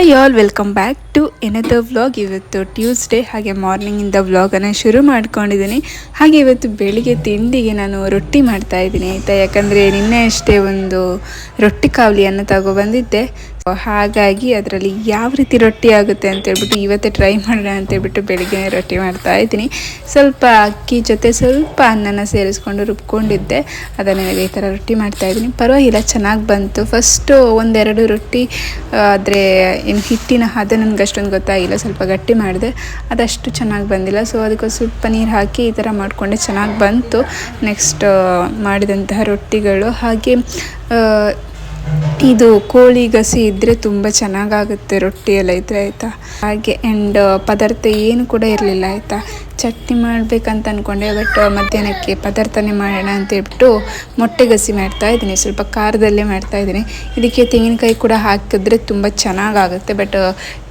Hi all welcome back To ಏನದ vlog ಇವತ್ತು Tuesday ಹಾಗೆ ಮಾರ್ನಿಂಗಿಂದ ವ್ಲಾಗನ್ನು ಶುರು ಮಾಡ್ಕೊಂಡಿದ್ದೀನಿ. ಹಾಗೆ ಇವತ್ತು ಬೆಳಿಗ್ಗೆ ತಿಂಡಿಗೆ ನಾನು ರೊಟ್ಟಿ ಮಾಡ್ತಾ ಇದ್ದೀನಿ ಆಯಿತಾ? ಯಾಕಂದರೆ ನಿನ್ನೆ ಅಷ್ಟೇ ಒಂದು ರೊಟ್ಟಿ ಕಾವಲಿಯನ್ನು ತಗೊಬಂದಿದ್ದೆ ಹಾಗಾಗಿ ಅದರಲ್ಲಿ ಯಾವ ರೀತಿ ರೊಟ್ಟಿ ಆಗುತ್ತೆ ಅಂತೇಳ್ಬಿಟ್ಟು ಇವತ್ತೇ ಟ್ರೈ ಮಾಡೋಣ ಅಂತೇಳ್ಬಿಟ್ಟು ಬೆಳಿಗ್ಗೆ ರೊಟ್ಟಿ ಮಾಡ್ತಾ ಇದ್ದೀನಿ. ಸ್ವಲ್ಪ ಅಕ್ಕಿ ಜೊತೆ ಸ್ವಲ್ಪ ಅನ್ನನ ಸೇರಿಸ್ಕೊಂಡು ರುಬ್ಕೊಂಡಿದ್ದೆ. ಅದನ್ನು ಈ ಥರ ರೊಟ್ಟಿ ಮಾಡ್ತಾ ಇದ್ದೀನಿ. ಪರವಾಗಿಲ್ಲ, ಚೆನ್ನಾಗಿ ಬಂತು. ಫಸ್ಟು ಒಂದೆರಡು ರೊಟ್ಟಿ, ಆದರೆ ಏನು ಹಿಟ್ಟಿನ ಹದ ನನಗೆ ಅಷ್ಟೊಂದು ಗೊತ್ತಾಗಿಲ್ಲ ಸ್ವಲ್ಪ ಗಟ್ಟಿ ಮಾಡಿದೆ. ಅದಷ್ಟು ಚೆನ್ನಾಗಿ ಬಂದಿಲ್ಲ. ಸೊ ಅದಕ್ಕೆ ಸ್ವಲ್ಪ ನೀರು ಹಾಕಿ ಈ ಥರ ಮಾಡಿಕೊಂಡೆ. ಚೆನ್ನಾಗಿ ಬಂತು. ನೆಕ್ಸ್ಟ್ ಮಾಡಿದಂತಹ ರೊಟ್ಟಿಗಳು. ಹಾಗೆ ಇದು ಕೋಳಿ ಗಸಿ ಇದ್ದರೆ ತುಂಬ ಚೆನ್ನಾಗಾಗುತ್ತೆ, ರೊಟ್ಟಿ ಎಲ್ಲ ಇದ್ದರೆ ಆಯಿತಾ? ಹಾಗೆ ಆ್ಯಂಡ್ ಪದಾರ್ಥ ಏನು ಕೂಡ ಇರಲಿಲ್ಲ ಆಯಿತಾ? ಚಟ್ನಿ ಮಾಡಬೇಕಂತ ಅಂದ್ಕೊಂಡೆ ಬಟ್ ಮಧ್ಯಾಹ್ನಕ್ಕೆ ಪದಾರ್ಥನೇ ಮಾಡೋಣ ಅಂತೇಳ್ಬಿಟ್ಟು ಮೊಟ್ಟೆ ಗಸಿ ಮಾಡ್ತಾ ಇದ್ದೀನಿ. ಸ್ವಲ್ಪ ಖಾರದಲ್ಲೇ ಮಾಡ್ತಾ ಇದ್ದೀನಿ. ಇದಕ್ಕೆ ತೆಂಗಿನಕಾಯಿ ಕೂಡ ಹಾಕಿದ್ರೆ ತುಂಬ ಚೆನ್ನಾಗಾಗುತ್ತೆ ಬಟ್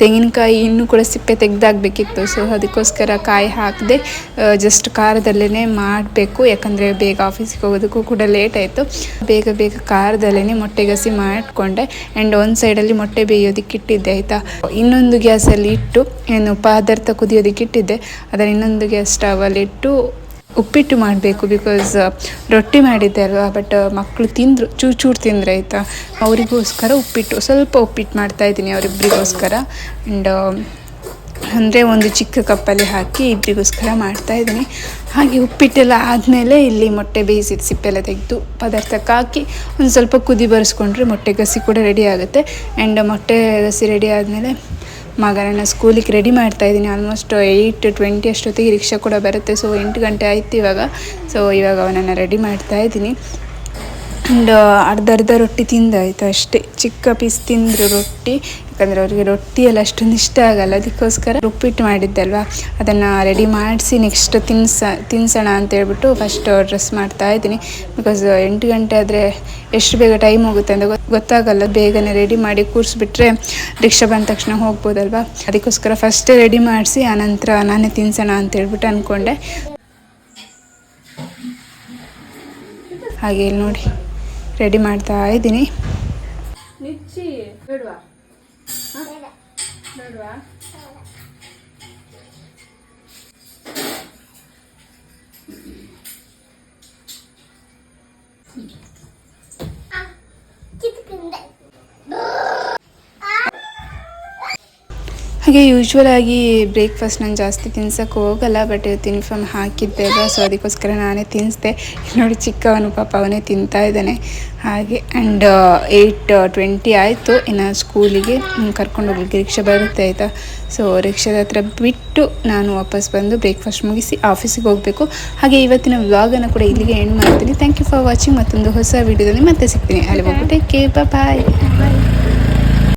ತೆಂಗಿನಕಾಯಿ ಇನ್ನೂ ಕೂಡ ಸಿಪ್ಪೆ ತೆಗೆದಾಗಬೇಕಿತ್ತು ಸೊ ಅದಕ್ಕೋಸ್ಕರ ಕಾಯಿ ಹಾಕದೆ ಜಸ್ಟ್ ಖಾರದಲ್ಲೇ ಮಾಡಬೇಕು. ಯಾಕಂದರೆ ಬೇಗ ಆಫೀಸಿಗೆ ಹೋಗೋದಕ್ಕೂ ಕೂಡ ಲೇಟ್ ಆಯಿತು. ಬೇಗ ಬೇಗ ಖಾರದಲ್ಲೇ ಮೊಟ್ಟೆ ಗಸಿ ಮಾಡಿಕೊಂಡೆ ಆ್ಯಂಡ್ ಒಂದು ಸೈಡಲ್ಲಿ ಮೊಟ್ಟೆ ಬೇಯೋದಕ್ಕೆ ಇಟ್ಟಿದ್ದೆ, ಆಯಿತಾ? ಇನ್ನೊಂದು ಗ್ಯಾಸಲ್ಲಿ ಇಟ್ಟು, ಏನು, ಪದಾರ್ಥ ಕುದಿಯೋದಕ್ಕೆ ಇಟ್ಟಿದ್ದೆ. ಅದರ ಇನ್ನೊಂದು ಗ್ಯಾಸ್ ಸ್ಟವಲ್ಲಿಟ್ಟು ಉಪ್ಪಿಟ್ಟು ಮಾಡಬೇಕು ಬಿಕಾಸ್ ರೊಟ್ಟಿ ಮಾಡಿದ್ದೆ ಅಲ್ವಾ? ಬಟ್ ಮಕ್ಕಳು ತಿಂದರು, ಚೂರು ಚೂರು ತಿಂದರೆ, ಆಯಿತಾ? ಅವರಿಗೋಸ್ಕರ ಉಪ್ಪಿಟ್ಟು, ಸ್ವಲ್ಪ ಉಪ್ಪಿಟ್ಟು ಮಾಡ್ತಾಯಿದ್ದೀನಿ ಅವರಿಬ್ಬರಿಗೋಸ್ಕರ ಆ್ಯಂಡ್ ಅಂದರೆ ಒಂದು ಚಿಕ್ಕ ಕಪ್ಪಲ್ಲಿ ಹಾಕಿ ಇಬ್ಬರಿಗೋಸ್ಕರ ಮಾಡ್ತಾಯಿದ್ದೀನಿ ಹಾಗೆ ಉಪ್ಪಿಟ್ಟೆಲ್ಲ ಆದಮೇಲೆ ಇಲ್ಲಿ ಮೊಟ್ಟೆ ಬೇಯಿಸಿದ ಸಿಪ್ಪೆಲ್ಲ ತೆಗೆದು ಪದಾರ್ಥಕ್ಕೆ ಹಾಕಿ ಒಂದು ಸ್ವಲ್ಪ ಕುದಿ ಬರೆಸ್ಕೊಂಡ್ರೆ ಮೊಟ್ಟೆ ಗಸಿ ಕೂಡ ರೆಡಿ ಆಗುತ್ತೆ. ಆ್ಯಂಡ್ ಮೊಟ್ಟೆ ಗಸಿ ರೆಡಿ ಆದಮೇಲೆ ಮಗನನ್ನು ಸ್ಕೂಲಿಗೆ ರೆಡಿ ಮಾಡ್ತಾ ಇದ್ದೀನಿ. ಆಲ್ಮೋಸ್ಟ್ ಏಯ್ಟ್ ಟ್ವೆಂಟಿ ಅಷ್ಟೊತ್ತಿಗೆ ರಿಕ್ಷಾ ಕೂಡ ಬರುತ್ತೆ. ಸೊ ಎಂಟು ಗಂಟೆ ಆಯ್ತು ಇವಾಗ. ಸೊ ಇವಾಗ ಅವನನ್ನು ರೆಡಿ ಮಾಡ್ತಾ ಇದ್ದೀನಿ. ಆ್ಯಂಡ್ ಅರ್ಧ ಅರ್ಧ ರೊಟ್ಟಿ ತಿಂದಾಯಿತು ಅಷ್ಟೇ. ಚಿಕ್ಕ ಪೀಸ್ ತಿಂದರು ರೊಟ್ಟಿ. ಯಾಕಂದರೆ ಅವರಿಗೆ ರೊಟ್ಟಿ ಎಲ್ಲ ಅಷ್ಟೊಂದು ಇಷ್ಟ ಆಗಲ್ಲ. ಅದಕ್ಕೋಸ್ಕರ ಉಪ್ಪಿಟ್ಟು ಮಾಡಿದ್ದಲ್ವ? ಅದನ್ನು ರೆಡಿ ಮಾಡಿಸಿ ನೆಕ್ಸ್ಟ್ ತಿನ್ಸ, ತಿನ್ಸೋಣ ಅಂತ ಹೇಳ್ಬಿಟ್ಟು ಫಸ್ಟ್ ಡ್ರೆಸ್ ಮಾಡ್ತಾ ಇದ್ದೀನಿ. ಬಿಕಾಸ್ ಎಂಟು ಗಂಟೆ ಆದರೆ ಎಷ್ಟು ಬೇಗ ಟೈಮ್ ಹೋಗುತ್ತೆ ಅಂತ ಗೊತ್ತಾಗಲ್ಲ. ಬೇಗನೆ ರೆಡಿ ಮಾಡಿ ಕೂರಿಸ್ಬಿಟ್ರೆ ರಿಕ್ಷಾ ಬಂದ ತಕ್ಷಣ ಹೋಗ್ಬೋದಲ್ವಾ? ಅದಕ್ಕೋಸ್ಕರ ಫಸ್ಟೇ ರೆಡಿ ಮಾಡಿಸಿ ಆನಂತರ ನಾನೇ ತಿನ್ಸೋಣ ಅಂತ ಹೇಳ್ಬಿಟ್ಟು ಅಂದ್ಕೊಂಡೆ ಹಾಗೆ ಇಲ್ಲಿ ನೋಡಿ ರೆಡಿ ಮಾಡ್ತಾ ಇದ್ದೀನಿ. ಬೇಡವಾ ಹಾಗೆ ಯೂಶ್ವಲ್ ಆಗಿ ಬ್ರೇಕ್ಫಾಸ್ಟ್ ನಾನು ಜಾಸ್ತಿ ತಿನ್ಸಕ್ಕೆ ಹೋಗಲ್ಲ ಬಟ್ ಯೂನಿಫಾರ್ಮ್ ಹಾಕಿದ್ದೆ ಅಲ್ವಾ ಸೊ ಅದಕ್ಕೋಸ್ಕರ ನಾನೇ ತಿನ್ನಿಸ್ದೆ ನೋಡಿ ಚಿಕ್ಕವನು ಪಾಪ ಅವನೇ ತಿಂತಾ ಇದ್ದಾನೆ. ಹಾಗೆ ಆ್ಯಂಡ್ ಏಯ್ಟ್ ಟ್ವೆಂಟಿ ಆಯಿತು. ಇನ್ನು ಸ್ಕೂಲಿಗೆ ಕರ್ಕೊಂಡು ಹೋಗ್ಲಿಕ್ಕೆ ರಿಕ್ಷಾ ಬರುತ್ತೆ ಆಯಿತಾ? ಸೊ ರಿಕ್ಷಾದ ಹತ್ರ ಬಿಟ್ಟು ನಾನು ವಾಪಸ್ ಬಂದು ಬ್ರೇಕ್ಫಾಸ್ಟ್ ಮುಗಿಸಿ ಆಫೀಸಿಗೆ ಹೋಗಬೇಕು. ಹಾಗೆ ಇವತ್ತಿನ ವ್ಲಾಗನ್ನು ಕೂಡ ಇಲ್ಲಿಗೆ ಎಂಡ್ ಮಾಡ್ತೀನಿ. ಥ್ಯಾಂಕ್ ಯು ಫಾರ್ ವಾಚಿಂಗ್ ಮತ್ತೊಂದು ಹೊಸ ವೀಡಿಯೋದಲ್ಲಿ ಮತ್ತೆ ಸಿಗ್ತೀನಿ. ಅಲ್ಲಿ ಹೋಗ್ಬಿಟ್ಟು ಕೆ ಬಾಯ್